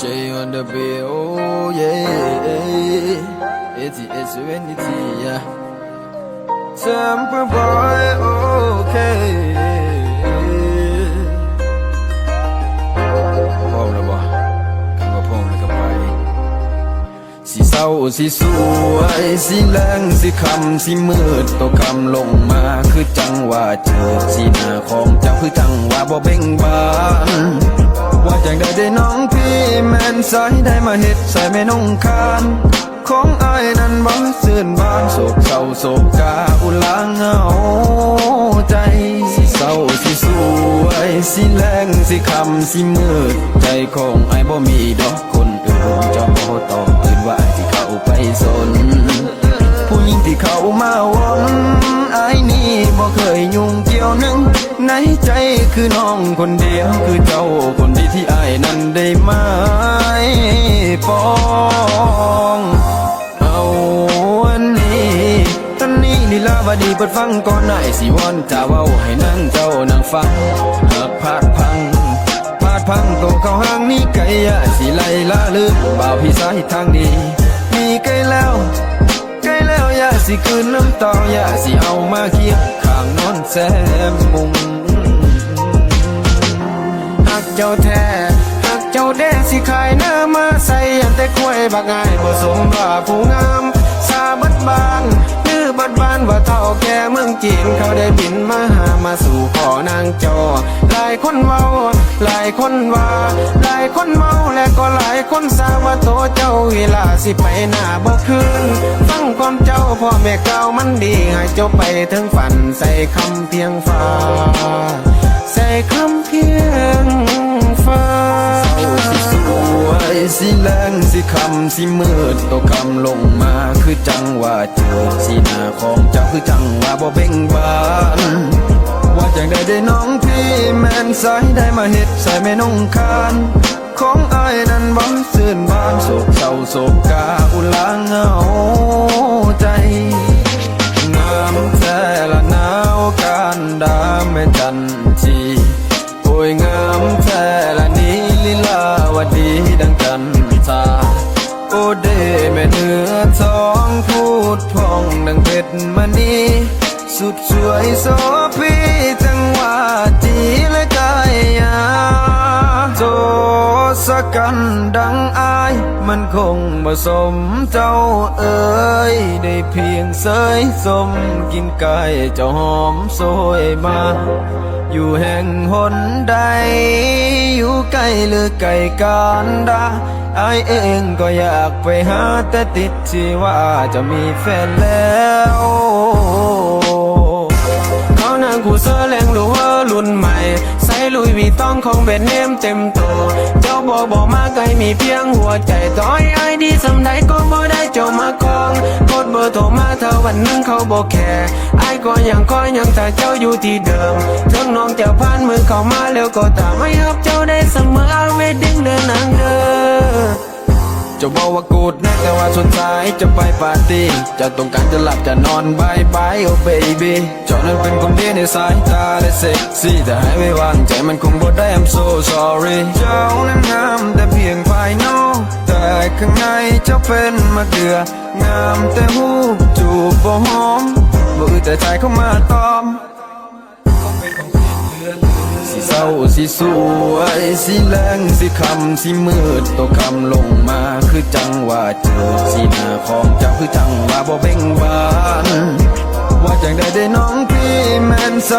J on the beat, oh yeah. ATS Unity, yeah. Temper boy, okay. พร้อมแล้วบ่คำว่าพร้อมแล้วก็ไปสิเศร้าสิสวยสิแรงสิคำสิมืดตกคำลงมาคือจังว่าเจอสีหน้าของเจ้าคือจังว่าบ่เบ่งบาน สายได้มาเฮ็ดใส่แม่นงคานของอายนั้นบ่ซื่นบานโศกเศร้าโศกกาอุลางเหงาใจสิเศร้าสิสวยสิแรงสิคำสิมืด ใจของอายบ่มีดอกคนอื่นจ้าบ่ต้องตื่นว่าอายที่เข้าไปสน ผู้หญิงที่เข้ามาวนไอ้ายนี่บ่เคยยุ่งเกี่ยวหนึงในใจคือน้องคนเดียวคือเจ้าคนดีที่ไอ้ายนั้นได้ไหม ปองเอาอันนี้ตอนนี้ลีลาวดีเปิดฟังก่อนหน่อยสิวอนจะเว้าให้นั่งเจ้านั่งฟังหากพลาดพังพลาดพังโตเข้าห้างนี้ไกลอย่าสิไล่ละลืมบ่าวพี่สายทางดีมีไกลแล้วใกล้แล้วอย่าสิคืนน้ำตาอย่าสิเอามาเคียงข้างนอนแซมมุงหักเจ้าแท้ จ้าแด้สิขายหน้ามาใส่ยันแต่กล้วยบักง่ายบ่สมว่าผู้งามซาบัดบานดื้อบัดบานว่าเท่าแก่เมืองจีนเขาได้บินมาหามาสู่ขอนางจอหลายคนเมาหลายคนว่าหลายคนเมาและก็หลายคนสาว่าโตเจ้าเวลาสิไปหน้าบ่คืนฟังความเจ้าพ่อแม่เก่ามันดีให้เจ้าไปถึงฝันใส่คำเพียงฟ้า รงสิคำสิมืดตัวคำลงมาคือจังว่าเจอสีหน้าของเจ้าคือจังว่าบ่เบ่งบาน ว่าจังได้ได้น้องพี่แม่นสายได้มาเฮ็ดใส่แม่นงคานของอายนั้นบ่ซื่นบานโศกเศร้าโศกกาอุลาเหงา เดแม่เนื้อทองพูดพองดังเพชรมณีสุดสวยโสพี สกันดังอาย มันคงบ่สมเจ้าเอ๋ยได้เพียงเสยสมกินไก่เจ้าหอมโซยมา อยู่แห่งหนใด อยู่ใกล้หรือไกลกันดาอายเองก็อยากไปหาแต่ติดที่ว่าจะมีแฟนแล้ว มีต้องคงเบนเนมเต็มตัวเจ้าบอกบอกมาไกลมีเพียงหัวใจต่อยไอดีสำใดก็บ่ได้เจ้ามากองกดเบอร์โทรมาเธอวันนึงเขาบอกแค่ไอก็ยังคอยยังแต่เจ้าอยู่ที่เดิมทั้งน้องจะผ่านมือเข้ามาแล้วก็ตามไม่รับเจ้าได้เสมอเอาเวดดิ้งเดินนางเดิม จะบอกว่ากูดนะแต่ว่าสุดท้ายจะไปปาร์ตี้ จะต้องการจะหลับจะนอนบายบายโอ้เบบี้เจ้านั้นเป็นคนดีในสายตาและเซ็กซี่แต่ให้ไม่วางใจมันคงบ่ได้ I'm so sorry เจ้านั้นงามแต่เพียงภายนอก แต่ข้างในเจ้าเป็นมะเกืองามแต่หูจูบบ่หอมบ่อือแต่ใจเข้ามาตอม สิเศร้าสิสวยสิแรงสิคำสิมืดตัวคำลงมาคือจังว่าเจอสิหน้าของเจ้าคือจังว่าบ่เบ่งบาน ว่าจังได้ได้น้องพี่แม่น